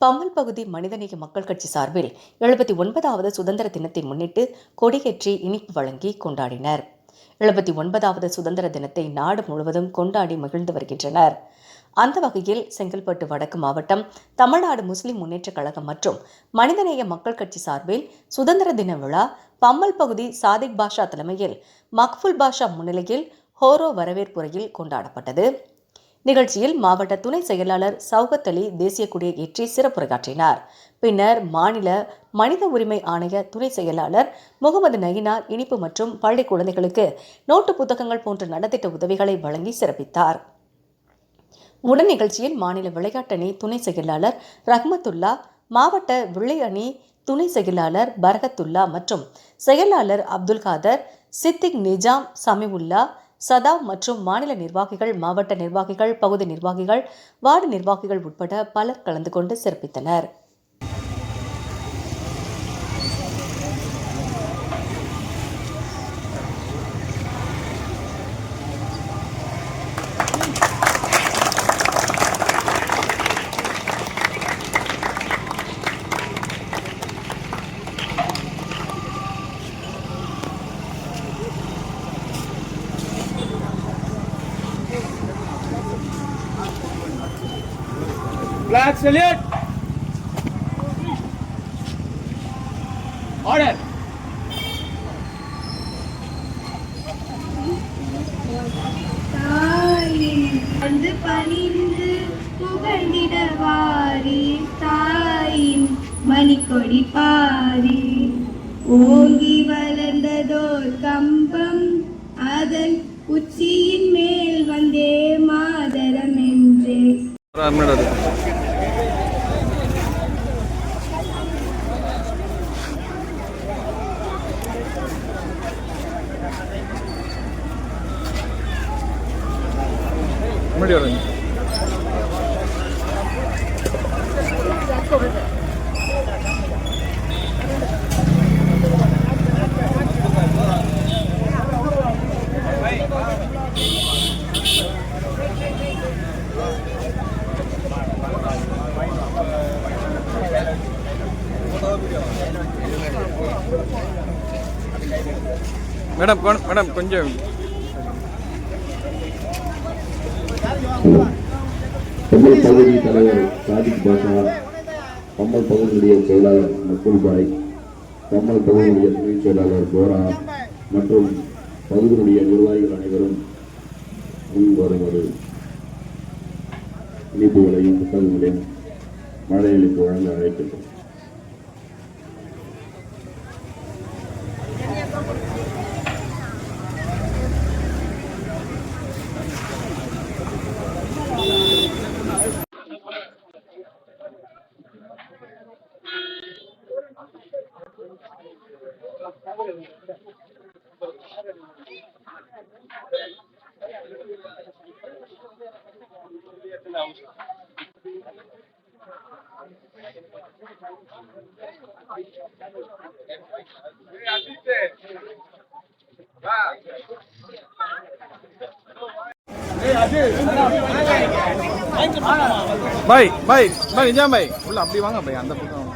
பம்மல் பகுதி மனிதநேய மக்கள் கட்சி சார்பில் எழுபத்தி ஒன்பதாவது சுதந்திர தினத்தை முன்னிட்டு கொடியேற்றி இனிப்பு வழங்கி கொண்டாடினர். எழுபத்தி ஒன்பதாவது சுதந்திர தினத்தை நாடு முழுவதும் கொண்டாடி மகிழ்ந்து வருகின்றனர். அந்த வகையில் செங்கல்பட்டு வடக்கு மாவட்டம் தமிழ்நாடு முஸ்லிம் முன்னேற்றக் கழகம் மற்றும் மனிதநேய மக்கள் கட்சி சார்பில் சுதந்திர தின விழா பம்மல் பகுதி சாதிக் பாஷா தலைமையில் மக்ஃபுல் பாஷா முன்னிலையில் ஹோரோ வரவேற்புரையில் கொண்டாடப்பட்டது. நிகழ்ச்சியில் மாவட்ட துணை செயலாளர் சௌகத் அலி தேசிய கொடியை ஏற்றி சிறப்புரையாற்றினார். பின்னர் மாநில மனித உரிமை ஆணைய துணை செயலாளர் முகமது நயினார் இனிப்பு மற்றும் பள்ளி குழந்தைகளுக்கு நோட்டு புத்தகங்கள் போன்ற நலத்திட்ட உதவிகளை வழங்கி சிறப்பித்தார். உடன் நிகழ்ச்சியில் மாநில விளையாட்டணி துணை செயலாளர் ரஹ்மத்துல்லா மாவட்ட விளை அணி துணை செயலாளர் பரகத்துல்லா மற்றும் செயலாளர் அப்துல் காதர் சித்திக் நிஜாம் சமிவுல்லா சதா மற்றும் மாநில நிர்வாகிகள் மாவட்ட நிர்வாகிகள் பகுதி நிர்வாகிகள் வார்டு நிர்வாகிகள் உட்பட பலர் கலந்து கொண்டு சிறப்பித்தனர். Flag salute. Order. தாயின் வந்து பணிந்து புகழ்ந்திடவாரி தாயின் மணிக்கொடி பாரி ஓங்கி முன்னாடி வரேன் மேடம் கொ- மேடம் கொஞ்சம் தமிழ் பகுதி தலைவர் சாதிக் பாஷா பம்மல் பகுதியுடைய செயலாளர் நக்குல் பாய் பம்மல் பகுதியுடைய துணை செயலாளர் கோரா மற்றும் பகுதியுடைய நிர்வாகிகள் அனைவரும் முன் வருவது இனிப்புகளையும் புத்தகங்களையும் மழையளித்து வழங்க அழைக்கின்றோம். பாய் பாய் பாய் நிஜாம் பாய் உள்ள அப்படி வாங்க பை அந்த பக்கம்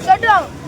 Shut.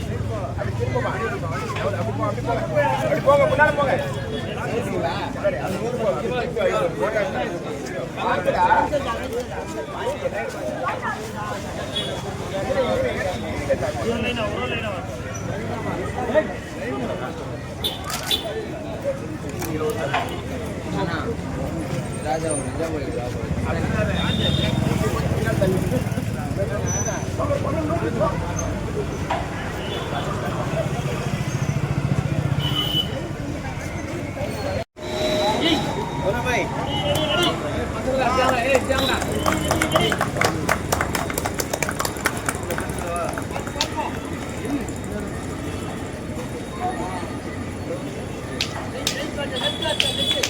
போங்க முன்னாடி போங்க Raja Raja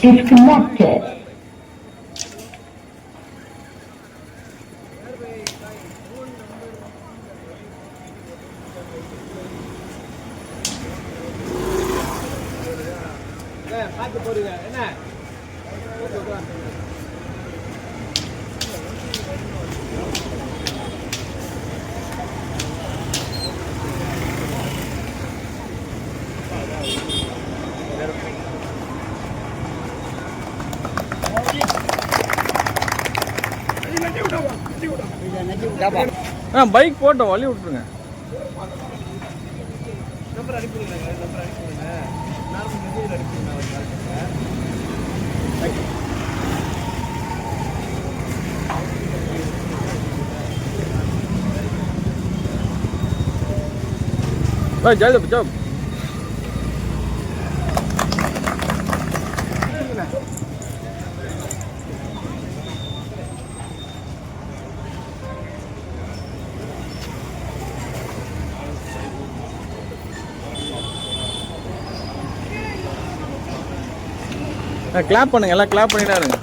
is connected. Thank you. ஆ பைக் போட்டோம் வழி விட்டுருங்க. Vai, jauh, jauh. கிளாப் பண்ணுங்க எல்லாம் கிளாப் பண்ணிட்டா இருங்க